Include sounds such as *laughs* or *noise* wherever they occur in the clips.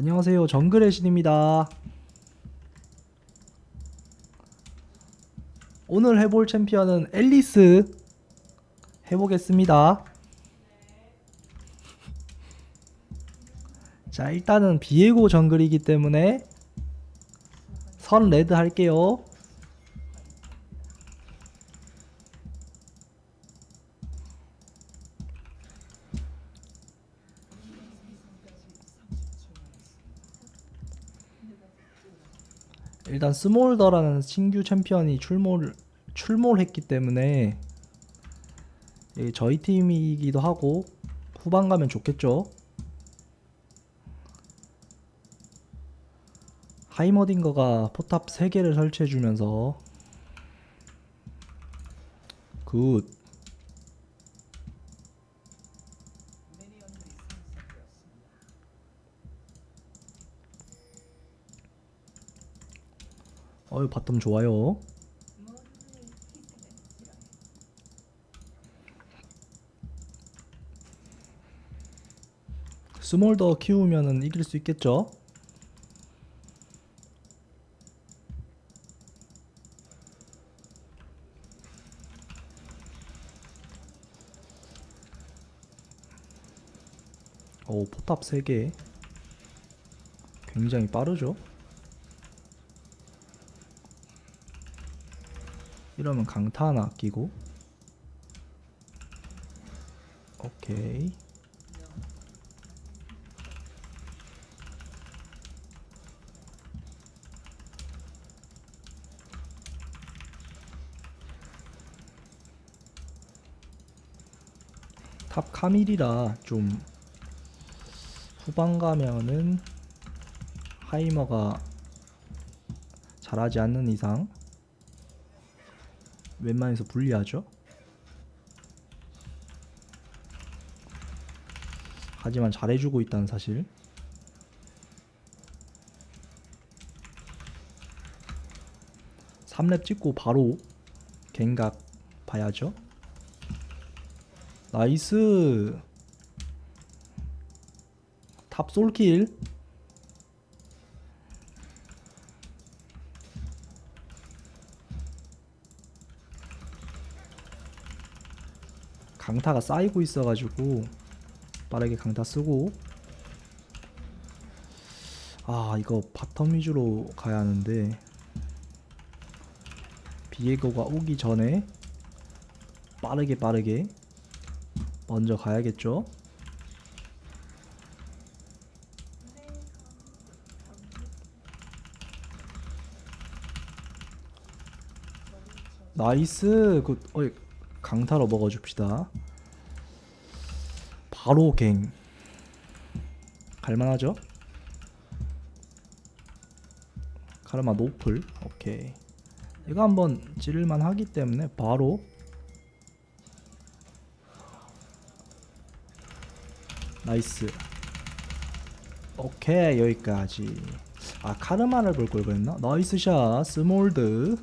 안녕하세요. 정글의 신입니다. 오늘 해볼 챔피언은 앨리스 해보겠습니다. *laughs* 자, 일단은 비에고 정글이기 때문에 선 레드 할게요. 일단 스몰더라는 신규 챔피언이 출몰 출몰했기 때문에 예, 저희 팀이기도 하고 후반 가면 좋겠죠. 하이머딩거가 포탑 3개를 설치해 주면서 굿 어유 바텀 좋아요. 스몰더 키우면은 이길 수 있겠죠? 오 포탑 3개 굉장히 빠르죠? 이러면 강타 하나 아끼고. 오케이. 탑 카밀이라 좀 후반 가면은 하이머가 잘하지 않는 이상 웬만해서 불리하죠. 하지만 잘해주고 있다는 사실. 삼렙 찍고 바로 갱각 봐야죠. 나이스. 탑 솔킬. 강타가 쌓이고 있어가지고 빠르게 강타 쓰고. 아 이거 바텀 위주로 가야 하는데. 비에고가 오기 전에 빠르게 빠르게 먼저 가야겠죠? 나이스! 굿. 어이 강타로 먹어줍시다. 바로 갱. 갈만하죠? 카르마 노플. 오케이. 이거 한번 찌를만 하기 때문에 바로 나이스. 오케이 여기까지. 아 카르마를 볼 걸 그랬나? 나이스 샷 스몰드.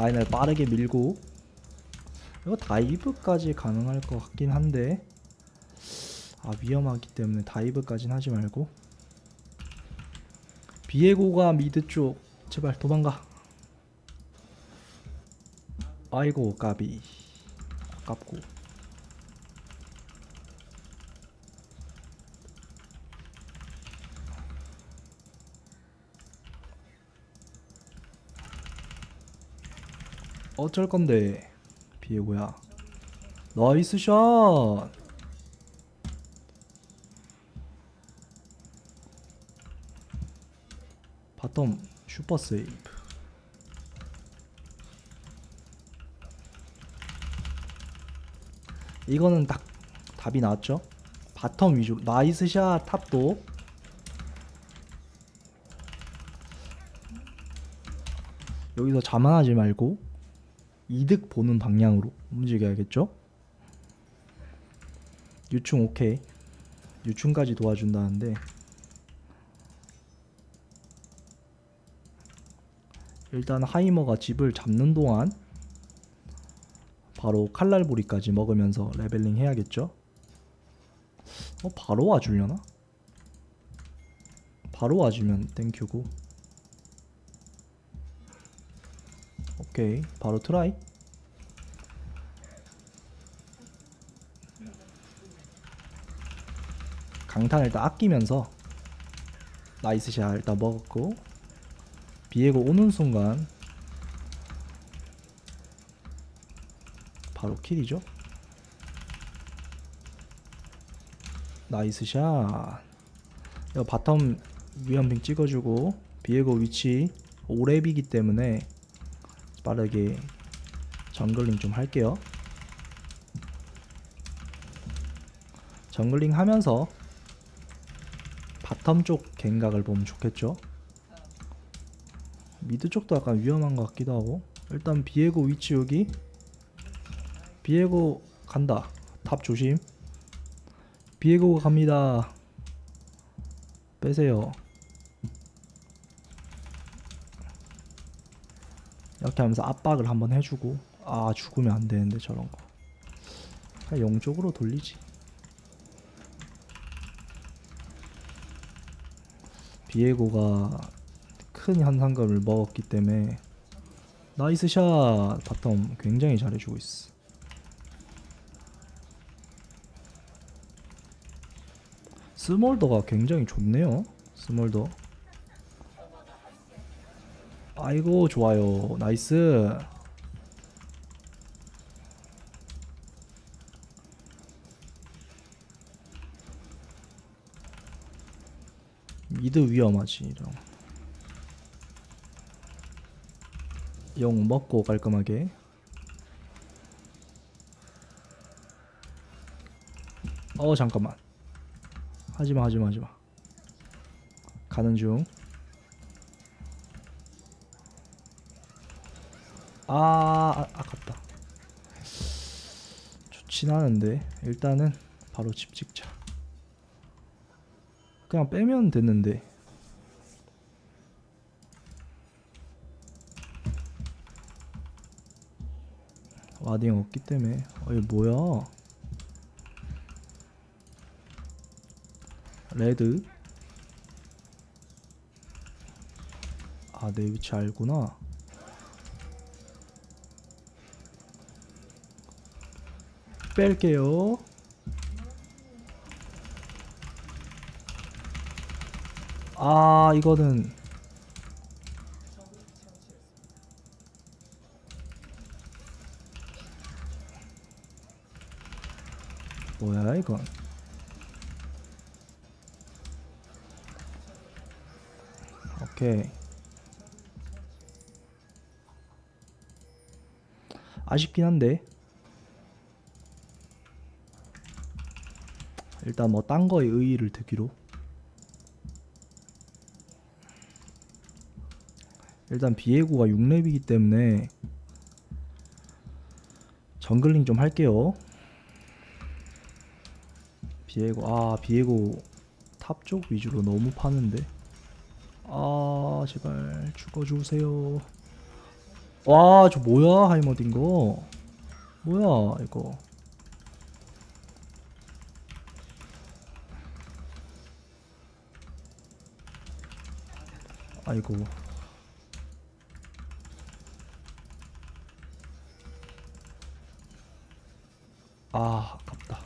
라인을 빠르게 밀고 이거 다이브까지 가능할 것 같긴 한데 아 위험하기 때문에 다이브까진 하지 말고. 비에고가 미드 쪽 제발 도망가. 아이고 까비. 아깝고 어쩔 건데 비에고야. 나이스 샷! 바텀 슈퍼 세이브. 이거는 딱 답이 나왔죠? 바텀 위주 나이스 샷 탑도. 여기서 자만하지 말고 이득 보는 방향으로 움직여야겠죠? 유충 오케이. 유충까지 도와준다는데 일단 하이머가 집을 잡는 동안 바로 칼날부리까지 먹으면서 레벨링 해야겠죠? 어 바로 와주려나? 바로 와주면 땡큐고 오케이. 바로 트라이. 강탄 일단 아끼면서 나이스 샷 일단 먹었고 비에고 오는 순간 바로 킬이죠? 나이스 샷. 바텀 위험핑 찍어주고 비에고 위치 오랩이기 때문에 빠르게 정글링 좀 할게요. 정글링 하면서 바텀 쪽 갱각을 보면 좋겠죠? 미드 쪽도 약간 위험한 것 같기도 하고. 일단 비에고 위치 여기. 비에고 간다. 탑 조심. 비에고가 갑니다. 빼세요 하면서 압박을 한번 해주고 아 죽으면 안 되는데 저런 거. 그냥 영쪽으로 돌리지. 비에고가 큰 현상금을 먹었기 때문에 나이스 샷! 바텀 굉장히 잘해주고 있어. 스몰더가 굉장히 좋네요. 스몰더 아이고 좋아요. 나이스. 미드 위험하지 이런. 용 먹고 깔끔하게. 어 잠깐만. 하지마 하지마 하지마. 가는 중 아, 아 아깝다. 좋진 않은데 일단은 바로 집 찍자. 그냥 빼면 됐는데. 와딩 없기 때문에. 어 이거 뭐야? 레드? 아 내 위치 알구나 뺄게요. 아 이거는. 뭐야 이건 오케이. 아쉽긴 한데 일단 뭐 딴 거에 의의를 두기로. 일단 비에고가 6렙이기 때문에 정글링 좀 할게요. 비에고 아 비에고 탑 쪽 위주로 너무 파는데. 아 제발 죽어주세요. 와 저 뭐야? 하이머딘 거? 뭐야 이거 아이고 아 아깝다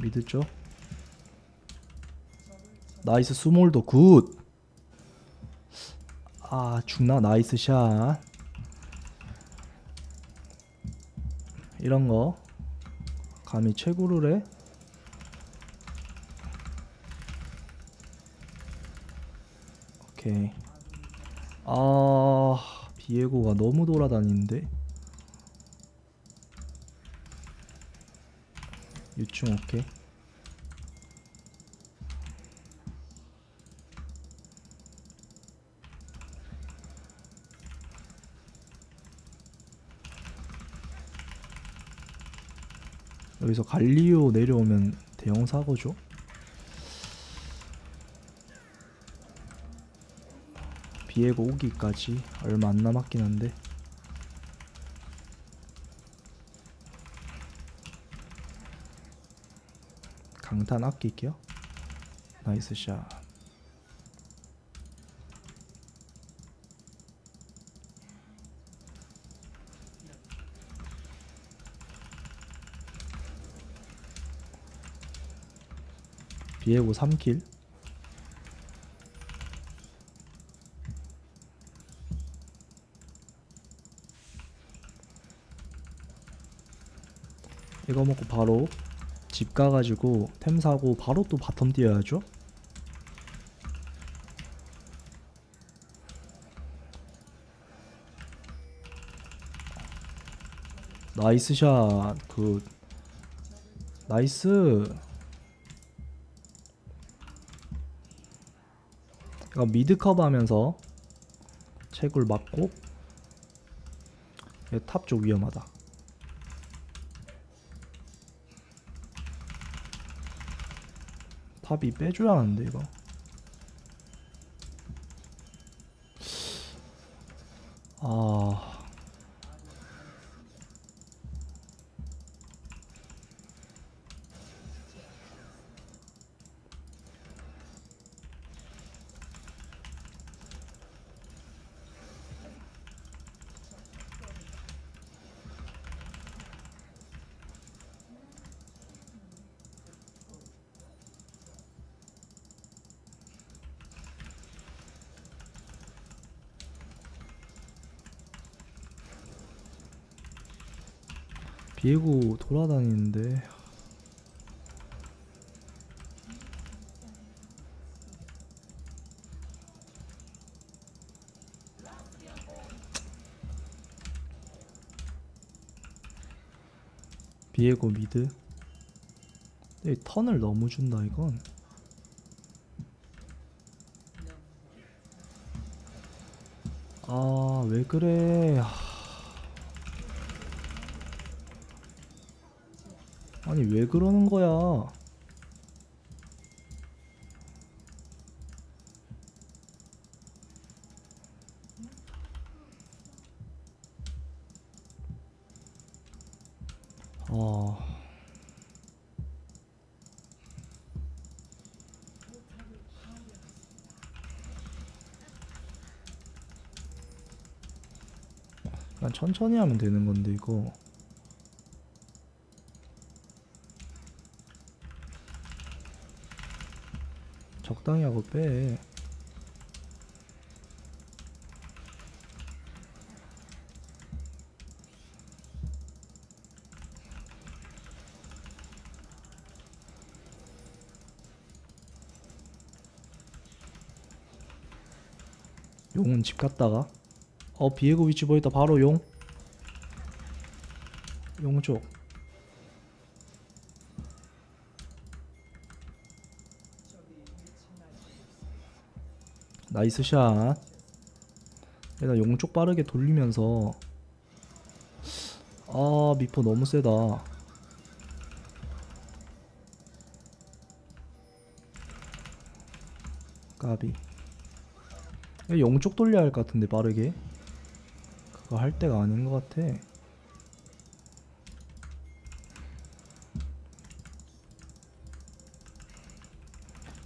미드 쪽 나이스 스몰도 굿. 아 죽나 나이스 샷. 이런 거 감히 최고를 해. 오케이. 아 비에고가 너무 돌아다니는데. 유충 오케이. 여기서 갈리오 내려오면 대형 사고죠. 비에고 오기까지 얼마 안 남았긴 한데. 강탄 아낄게요. 나이스 샷. 비에고 3킬. 이거 먹고 바로 집 가가지고 템 사고 바로 또 바텀 뛰어야죠. 나이스 샷. 그 나이스. 이거 미드 커버 하면서 채굴 맞고 탑 쪽 위험하다. 탑이 빼줘야 하는데 이거. 아 비에고 돌아다니는데. 비에고 미드. 이 턴을 너무 준다 이건. 아 왜 그래 아. 아니 왜 그러는 거야? 아 그냥 천천히 하면 되는 건데 이거 적당히 하고 빼. 용은 집 갔다가 어 비에고 위치 보였다 바로 용. 용 쪽. 나이스 샷. 내가 용쪽 빠르게 돌리면서 아 미포 너무 세다. 까비. 용쪽 돌려야 할 것 같은데 빠르게. 그거 할 때가 아닌 것 같아.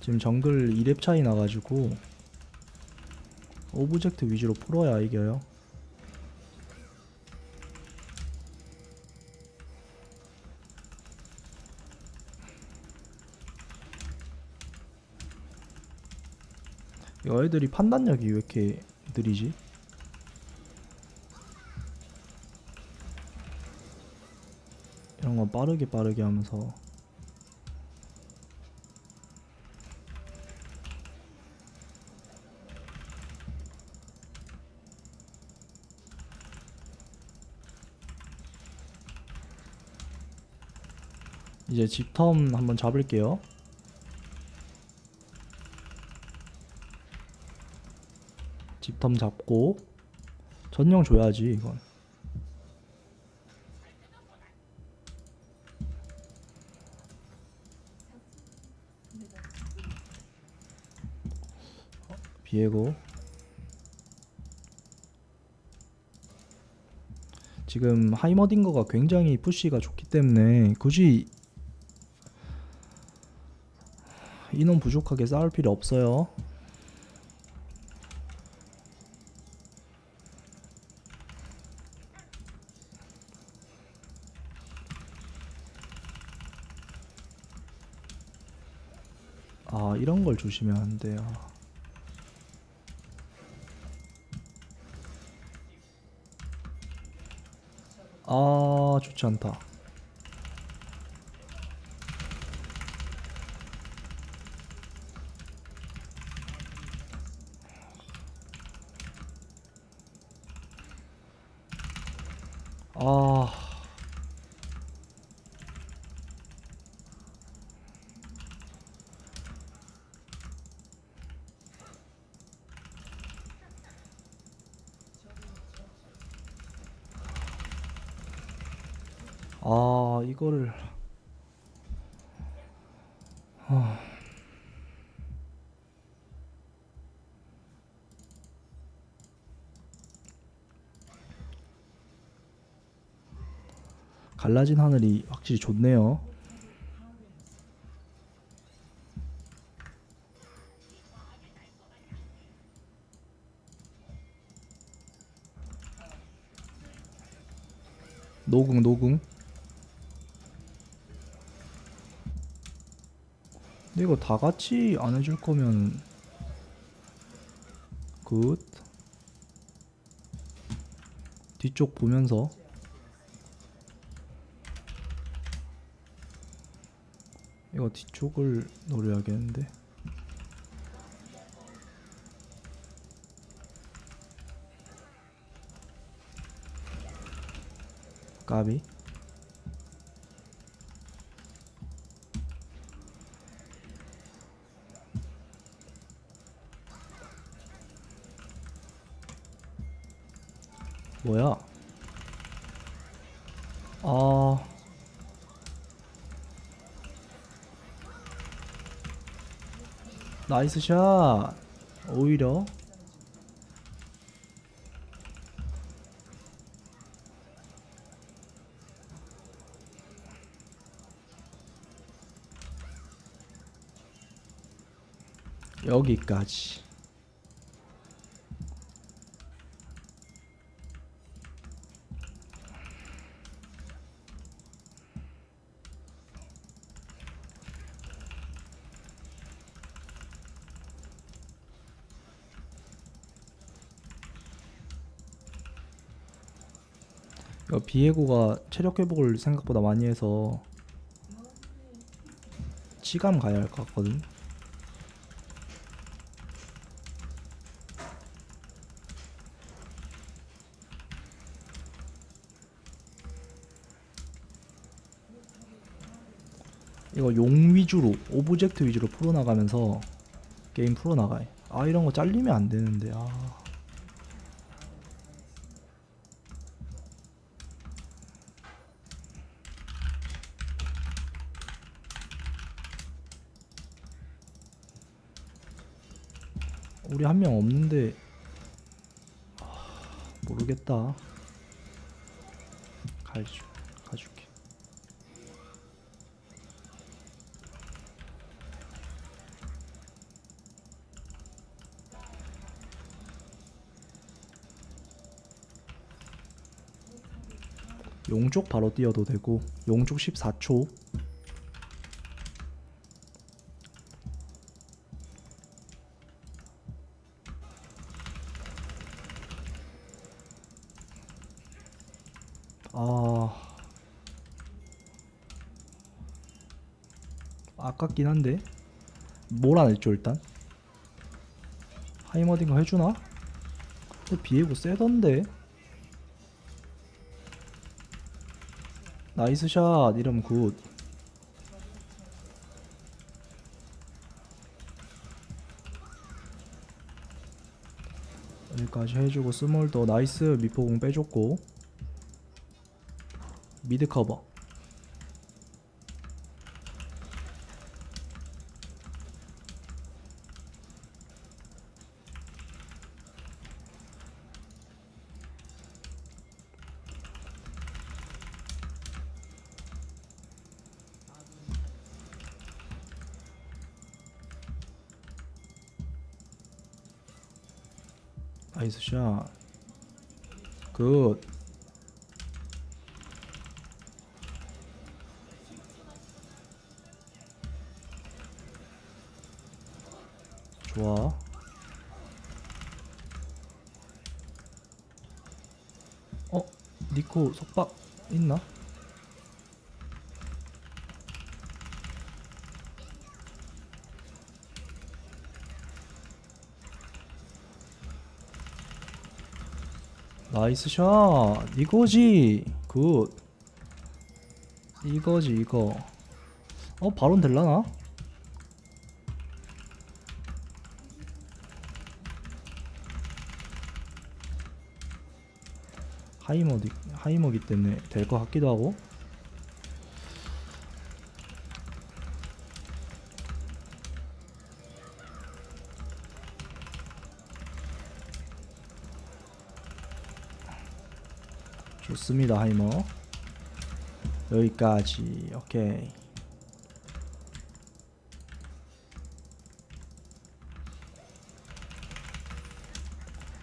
지금 정글 2렙 차이 나가지고 오브젝트 위주로 풀어야 이겨요. 이 애들이 판단력이 왜 이렇게 느리지? 이런 건 빠르게 빠르게 하면서 이제 집텀 한번 잡을게요. 집텀 잡고 전용 줘야지 이건. 어, 비에고 지금 하이머딩거가 굉장히 푸시가 좋기 때문에 굳이 인원 부족하게 싸울 필요 없어요. 아 이런 걸 조심해야 한대요. 아 좋지 않다. 아 아 이거를 아. 갈라진 하늘이 확실히 좋네요. 노궁 노궁. 근데 이거 다 같이 안 해줄 거면 굿. 뒤쪽 보면서 이거 뒤쪽을 노려야겠는데. 까비. 뭐야 아 나이스 샷. 오히려. 여기까지 비에고가 체력 회복을 생각보다 많이 해서 치감 가야 할 것 같거든. 이거 용 위주로 오브젝트 위주로 풀어나가면서 게임 풀어나가요. 아 이런 거 잘리면 안 되는데 아. 우리 한 명 없는데 아, 모르겠다. 가주 가줄게. 용쪽 바로 뛰어도 되고 용쪽 14초 아 아깝긴 한데. 몰아냈죠 일단? 하이머딩거 해주나? 비에고 세던데. 나이스 샷 이러면 굿. 여기까지 해주고 스몰도 나이스 미포공 빼줬고 미드 커버 나이스 샷. 굿. 니코 속박 있나? 나이스 샷 이거지 굿 이거지 이거 어 바론 될라나? 하이머디 하이머기 때문에 될 것 같기도 하고. 좋습니다 하이머. 여기까지. 오케이.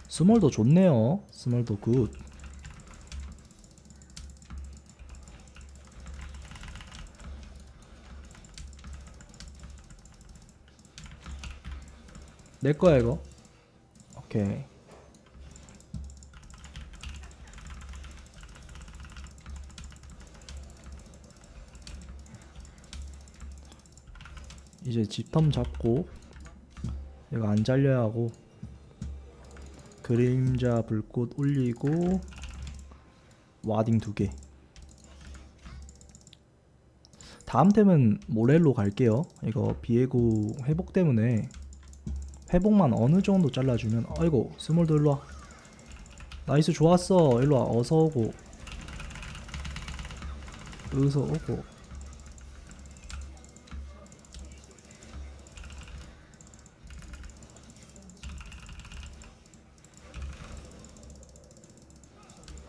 스몰도 좋네요. 스몰도 굿 내 거야 이거. 오케이. 이제 집텀 잡고 얘가 안 잘려야 하고 그림자 불꽃 올리고 와딩 두 개. 다음 템은 모렐로 갈게요. 이거 비에고 회복 때문에 회복만 어느 정도 잘라주면 아이고 스몰도 일로와. 나이스 좋았어. 일로와 어서 오고. 어서 오고.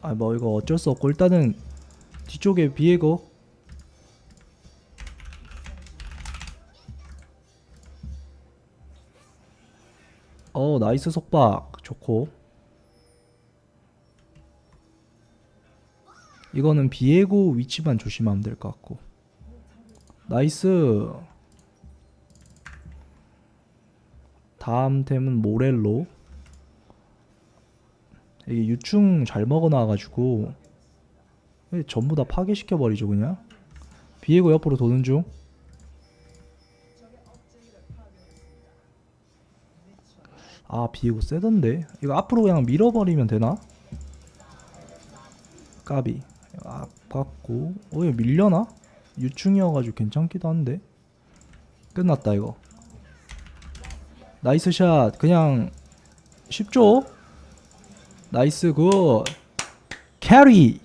아 뭐 이거 어쩔 수 없고 일단은 뒤쪽에 비에고 나이스 속박. 좋고. 이거는 비에고 위치만 조심하면 될 것 같고. 나이스. 다음 템은 모렐로. 이게 유충 잘 먹어놔가지고 왜 전부 다 파괴시켜 버리죠 그냥. 비에고 옆으로 도는 중 아 비에고 세던데? 이거 앞으로 그냥 밀어버리면 되나? 까비. 아팠고. 어얘 밀려나? 유충이어가지고 괜찮기도 한데. 끝났다 이거. 나이스 샷. 그냥 쉽죠? 나이스 굿. 캐리